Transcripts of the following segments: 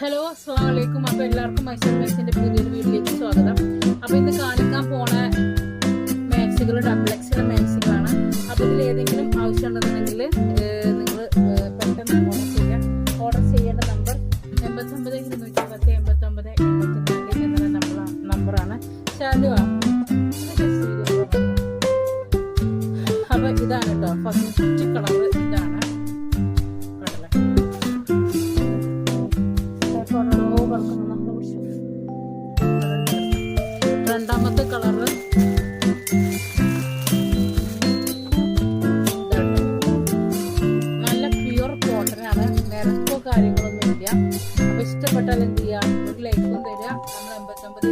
Hello അസ്സാം വലൈക്കും അപ്പോൾ എല്ലാവർക്കും മൈസൂർ മാക്സിന്റെ പുതിയൊരു വീഡിയോയിലേക്ക് സ്വാഗതം. അപ്പോൾ ഇന്ന് കാണിക്കാൻ പോണ മാക്സികൾ ഡബിൾ എക്സിലെ മാക്സികളാണ്. അപ്പോൾ ഇതിൽ ഏതെങ്കിലും ആവശ്യം ആവശ്യമുണ്ടെന്നുണ്ടെങ്കിൽ നിങ്ങൾ പെട്ടെന്ന് ഓർഡർ ചെയ്യാം. ഓർഡർ ചെയ്യേണ്ട നമ്പർ എൺപത്തൊമ്പത് ഇരുന്നൂറ്റി പത്ത് എൺപത്തൊമ്പത് എൺപത്തിനാല് നമ്പറാണ് ശാലുവാ അപ്പോൾ ഇതാണ് കേട്ടോ ഫസ്റ്റ് കളർ ഇതാണ്. രണ്ടാമത്തെ കളറ്. നല്ല പ്യുർ കോട്ടനാണ് നിരക്കോ കാര്യങ്ങളൊന്നും ഇല്ല. അപ്പൊ ഇഷ്ടപ്പെട്ടാൽ എന്ത് ചെയ്യാം? ഒരു ലൈക്കും തരിക നമ്മൾ എൺപത്തൊമ്പത്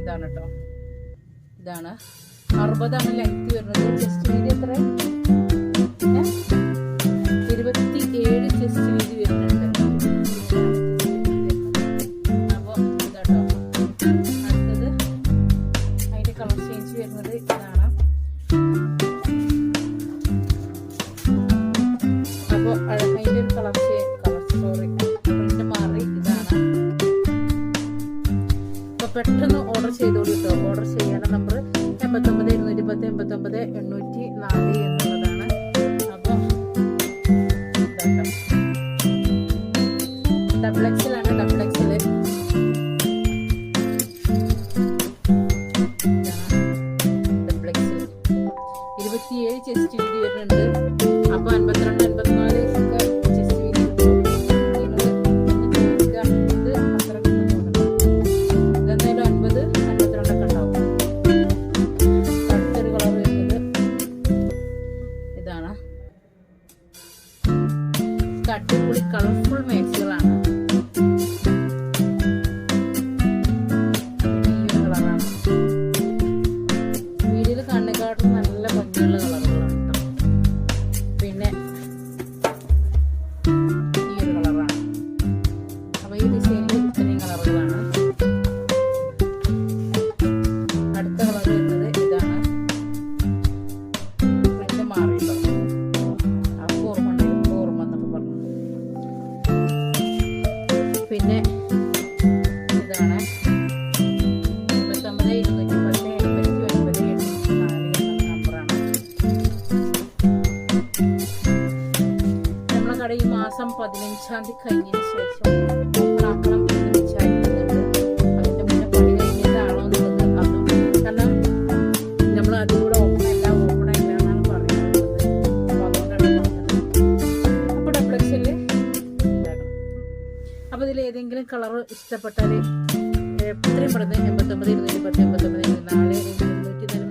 ഇതാണ് കേട്ടോ ഇതാണ്. അറുപതാണ് ലെങ്ത് വരുന്നത്. ജസ്റ്റ് വീതി എത്ര ഓർഡർ നമ്പർ എൺപത്തൊമ്പത് ഇരുന്നൂറ്റി പത്ത് എൺപത്തൊമ്പത് എണ്ണൂറ്റി നാല് എന്നുള്ളതാണ്. അപ്പോൾ ഡബിൾ എക്സിലാണ് ഡബിൾ ഡബിൾ ഇരുപത്തിയേഴ് ചെസ്റ്റ് വരുന്നുണ്ട്. അപ്പോൾ അൻപത്തിരണ്ട് അൻപത്തിനാല് അടിപൊളി കളർഫുൾ മാക്സികളാണ് ഈ പിന്നെ ഇതാണ്. എൺപത്തൊമ്പത് ഇരുന്നൂറ്റി പത്ത് എൺപത്തി ഒൻപത് എണ്ണൂറ്റി നമ്പറാണ് നമ്മളെ കട ഈ മാസം പതിനഞ്ചാം തീയതി കഴിഞ്ഞതിന് ശേഷം ഓപ്പൺ ഏതെങ്കിലും കളർ ഇഷ്ടപ്പെട്ടാൽ എത്രയും പെടുന്നത് എൺപത്തൊമ്പത് ഇരുന്നൂറ്റി പത്ത് എൺപത്തൊമ്പത് നാല് എണ്ണൂറ്റി നാല്